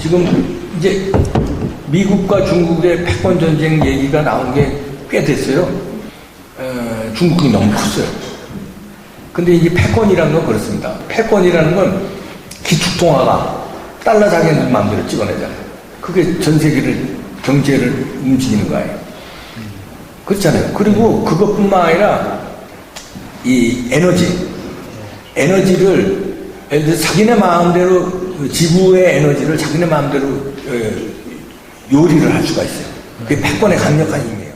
지금 이제 미국과 중국의 패권 전쟁 얘기가 나온 게 꽤 됐어요. 어, 중국이 너무 컸어요. 근데 이제 패권이라는 건 그렇습니다. 패권이라는 건 기축통화가 달러 자기네들 마음대로 찍어내잖아요. 그게 전 세계를 경제를 움직이는 거예요. 그렇잖아요. 그리고 그것뿐만 아니라 이 에너지, 에너지를 예를 들어 자기네 마음대로 그 지구의 에너지를 자기네 마음대로 어, 요리를 할 수가 있어요. 그게 패권의 강력한 힘이에요.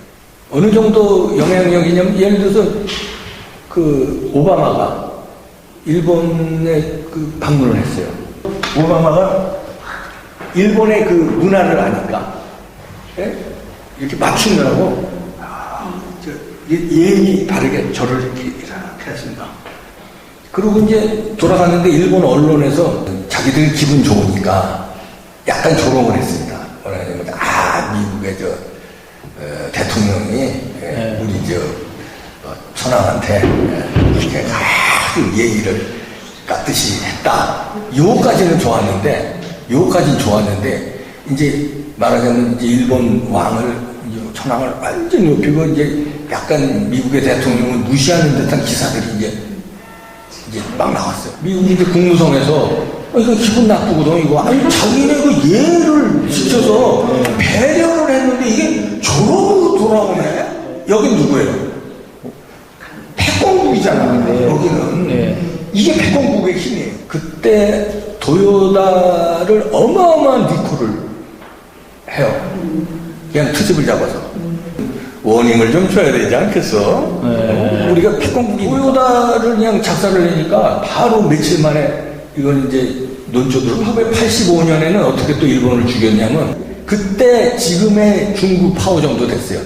어느 정도 영향력이냐면 예를 들어서 그 오바마가 일본에 그 방문을 했어요. 오바마가 일본의 그 문화를 아니까 예? 이렇게 맞추느라고 아, 예의 바르게 저를 이렇게 했습니다. 그리고 이제 돌아갔는데 일본 언론에서 자기들 기분 좋으니까 약간 조롱을 했습니다. 뭐라 하냐면 아 미국의 저 어, 대통령이 예, 우리 저 어, 천황한테 예, 이렇게 아주 예의를 깎듯이 했다. 요까지는 좋았는데 요까지는 좋았는데 이제 말하자면 이제 일본 왕을 천황을 완전히 높이고 이제 약간 미국의 대통령을 무시하는 듯한 기사들이 이제 이제 막 나왔어요. 미국 이제 국무성에서 어, 이거 기분 나쁘거든 이거 아니 자기네 그 예를 지켜서 배려를 했는데 이게 저러고 돌아오네. 여긴 누구예요? 패권국이잖아. 여기는 네. 이게 패권국의 힘이에요. 그때 도요다를 어마어마한 리콜을 해요. 그냥 트집을 잡아서. 워닝을 좀 줘야 되지 않겠어? 네. 우리가 패권국이 도요다를 그냥 작사를 내니까 바로 며칠 만에 이건 이제 논조들 1985년에는 어떻게 또 일본을 죽였냐면 그때 지금의 중국 파워 정도 됐어요.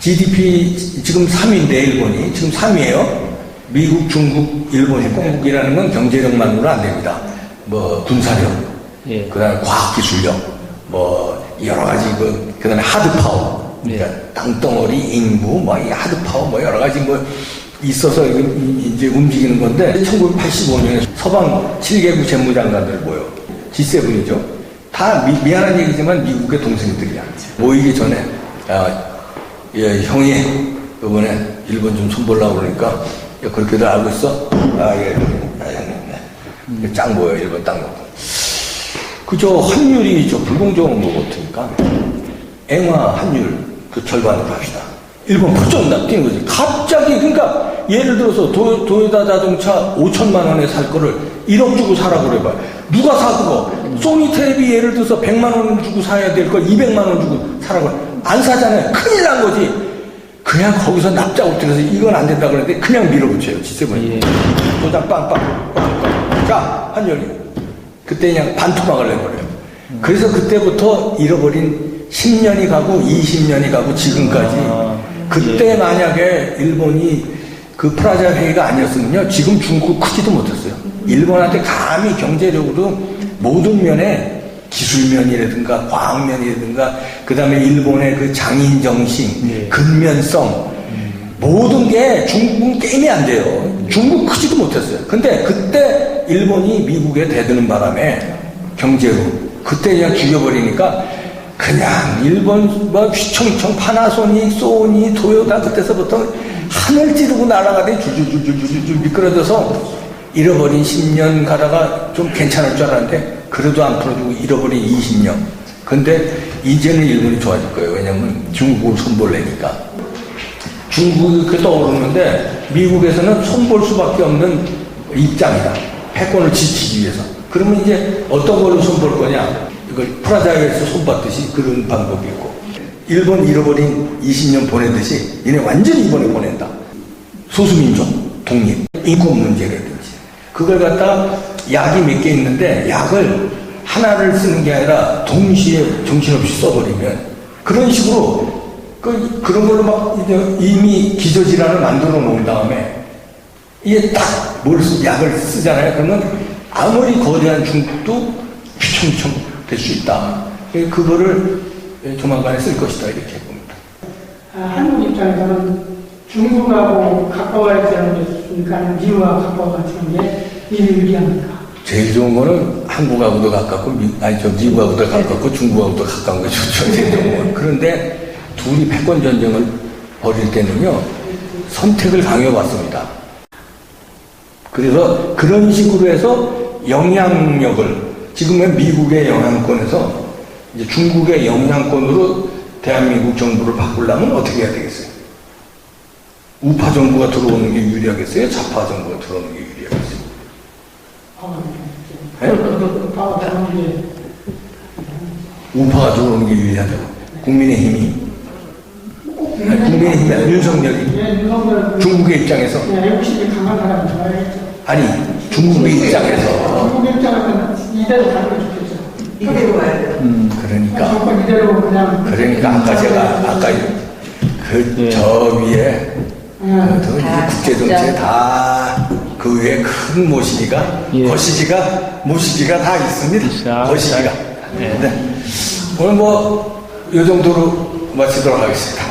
GDP 지금 3위인데 일본이 지금 3위예요. 미국, 중국, 일본 패권국이라는 건 경제력만으로 안 됩니다. 뭐 군사력, 예. 그다음에 과학기술력, 뭐 여러 가지 그 그다음에 하드 파워, 그러니까 땅덩어리, 인구, 뭐 이 하드 파워, 뭐 여러 가지 뭐 있어서 이- 이제 움직이는 건데 1985년에 서방 7개국 재무장관들 모여 G7이죠. 다 미, 미안한 얘기지만 미국의 동생들이야. 모이기 전에 야, 예, 형이 이번에 일본 좀 손보려고 그러니까 야, 그렇게들 알고 있어? 아, 예, 아, 형님. 네. 짱 보여, 일본 땅 놓고. 그저 환율이 저 불공정한 거 같으니까 앵화 환율 그 절반으로 합시다. 일본 나 뛰는 거지. 갑자기 그러니까 예를 들어서 도, 도요타 자동차 5천만 원에 살 거를 1억 주고 사라고 그래봐. 누가 사 그거? 소니 텔레비 예를 들어서 100만 원 주고 사야 될 걸 200만 원 주고 사라고 그래. 안 사잖아요. 큰일 난 거지. 그냥 거기서 납작을 들어서 이건 안 된다 그러는데 그냥 밀어붙여요. 지세븐이. 예. 도장 빵빵, 빵빵. 자, 한열이. 그때 그냥 반토막을 내버려요. 그래서 그때부터 잃어버린 10년이 가고 20년이 가고 지금까지 아, 그때 만약에 일본이 그 프라자 회의가 아니었으면요 지금 중국 크지도 못했어요. 일본한테 감히 경제력으로 모든 면에 기술면이라든가 과학면이라든가 그 다음에 일본의 그 장인 정신, 예. 근면성 모든 게 중국은 게임이 안 돼요. 중국 크지도 못했어요. 근데 그때 일본이 미국에 대드는 바람에 경제로 그때 그냥 죽여버리니까 그냥 일본 뭐 휘청휘청 파나소닉, 소니, 도요타 그때서부터 하늘 찌르고 날아가더니 줄줄줄줄줄줄 미끄러져서 잃어버린 10년 가다가 좀 괜찮을 줄 알았는데 그래도 안 풀어주고 잃어버린 20년. 근데 이제는 일본이 좋아질 거예요. 왜냐면 중국을 손볼래니까. 중국이 그렇게 떠오르는데 미국에서는 손볼 수밖에 없는 입장이다. 패권을 지키기 위해서. 그러면 이제 어떤 걸로 손볼 거냐? 이걸 프라자에서 손봤듯이 그런 방법이 있고 일본 잃어버린 20년 보내듯이 얘네 완전히 이번에 보낸다. 소수민족, 독립, 인권 문제라든지 그걸 갖다 약이 몇 개 있는데 약을 하나를 쓰는 게 아니라 동시에 정신없이 써버리면 그런 식으로 그, 그런 걸로 막 이미 기저질환을 만들어 놓은 다음에 이게 딱 뭘 약을 쓰잖아요. 그러면 아무리 거대한 중국도 휘청휘청 될 수 있다. 예, 그거를 조만간에 쓸 것이다 이렇게 봅니다. 아, 한국 입장에서는 중국하고 가까워야 되는 게 있으니까 미국하고 가까워지는 게 유리합니까? 제일 좋은 거는 한국하고도 가깝고 미, 아니 저 미국하고도 가깝고 중국하고도 가까운 게 좋죠. 대통령은. 그런데 둘이 패권 전쟁을 벌일 때는요 선택을 강요받습니다. 그래서 그런 식으로 해서 영향력을 지금은 미국의 영향권에서 이제 중국의 영향권으로 대한민국 정부를 바꾸려면 어떻게 해야 되겠어요? 우파 정부가 들어오는 게 유리하겠어요? 좌파 정부가 들어오는 게 유리하겠어요? 네? 우파가 들어오는 게 유리하다고. 국민의힘이. 아니, 국민의힘이 아니라 윤석열이. 예, 윤석열 중국의 입장에서. 좋아야겠죠. 아니, 중국의 입장에서. 이대로 가는 게 좋겠죠. 이대로 가야 돼요. 음, 그러니까. 정권 이대로 그냥 그러니까 아까 제가, 아까 그 저 위에 예. 그다 국제정치에 다그 위에 큰 모시기가 예. 거시기가 모시기가 다 있습니다. 있어. 거시기가. 예. 네. 오늘 뭐이 정도로 마치도록 하겠습니다.